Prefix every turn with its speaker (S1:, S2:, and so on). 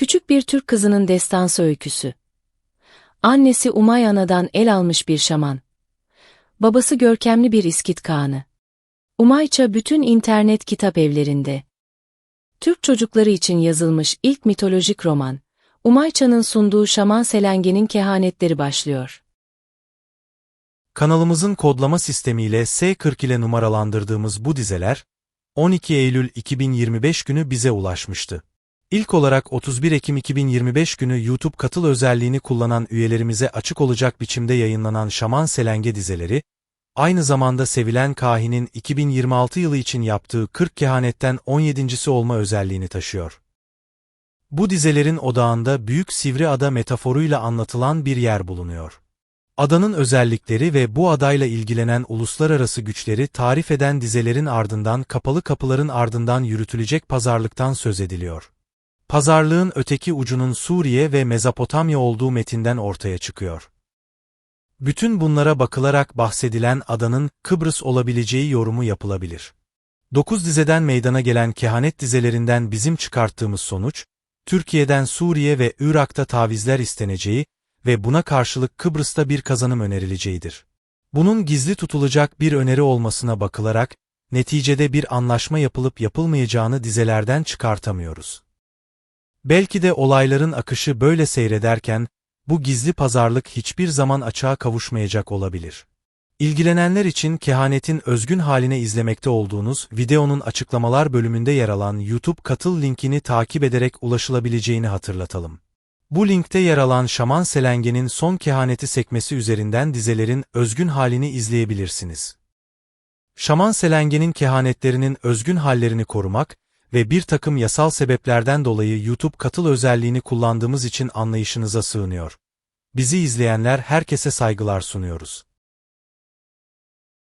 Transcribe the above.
S1: Küçük bir Türk kızının destansı öyküsü. Annesi Umay Ana'dan el almış bir şaman. Babası görkemli bir İskit Kağanı. Umayça bütün internet kitap evlerinde. Türk çocukları için yazılmış ilk mitolojik roman, Umayça'nın sunduğu Şaman Selenge'nin kehanetleri başlıyor.
S2: Kanalımızın kodlama sistemiyle S40 ile numaralandırdığımız bu dizeler, 12 Eylül 2025 günü bize ulaşmıştı. İlk olarak 31 Ekim 2025 günü YouTube katıl özelliğini kullanan üyelerimize açık olacak biçimde yayınlanan Şaman Selenge dizeleri, aynı zamanda sevilen kahinin 2026 yılı için yaptığı 40 kehanetten 17.si olma özelliğini taşıyor. Bu dizelerin odağında Büyük Sivri Ada metaforuyla anlatılan bir yer bulunuyor. Adanın özellikleri ve bu adayla ilgilenen uluslararası güçleri tarif eden dizelerin ardından kapalı kapıların ardından yürütülecek pazarlıktan söz ediliyor. Pazarlığın öteki ucunun Suriye ve Mezopotamya olduğu metinden ortaya çıkıyor. Bütün bunlara bakılarak bahsedilen adanın Kıbrıs olabileceği yorumu yapılabilir. Dokuz dizeden meydana gelen kehanet dizelerinden bizim çıkarttığımız sonuç, Türkiye'den Suriye ve Irak'ta tavizler isteneceği ve buna karşılık Kıbrıs'ta bir kazanım önerileceğidir. Bunun gizli tutulacak bir öneri olmasına bakılarak, neticede bir anlaşma yapılıp yapılmayacağını dizelerden çıkartamıyoruz. Belki de olayların akışı böyle seyrederken, bu gizli pazarlık hiçbir zaman açığa kavuşmayacak olabilir. İlgilenenler için kehanetin özgün haline izlemekte olduğunuz videonun açıklamalar bölümünde yer alan YouTube katıl linkini takip ederek ulaşılabileceğini hatırlatalım. Bu linkte yer alan Şaman Selenge'nin son kehaneti sekmesi üzerinden dizelerin özgün halini izleyebilirsiniz. Şaman Selenge'nin kehanetlerinin özgün hallerini korumak ve bir takım yasal sebeplerden dolayı YouTube katıl özelliğini kullandığımız için anlayışınıza sığınıyor. Bizi izleyenler herkese saygılar sunuyoruz.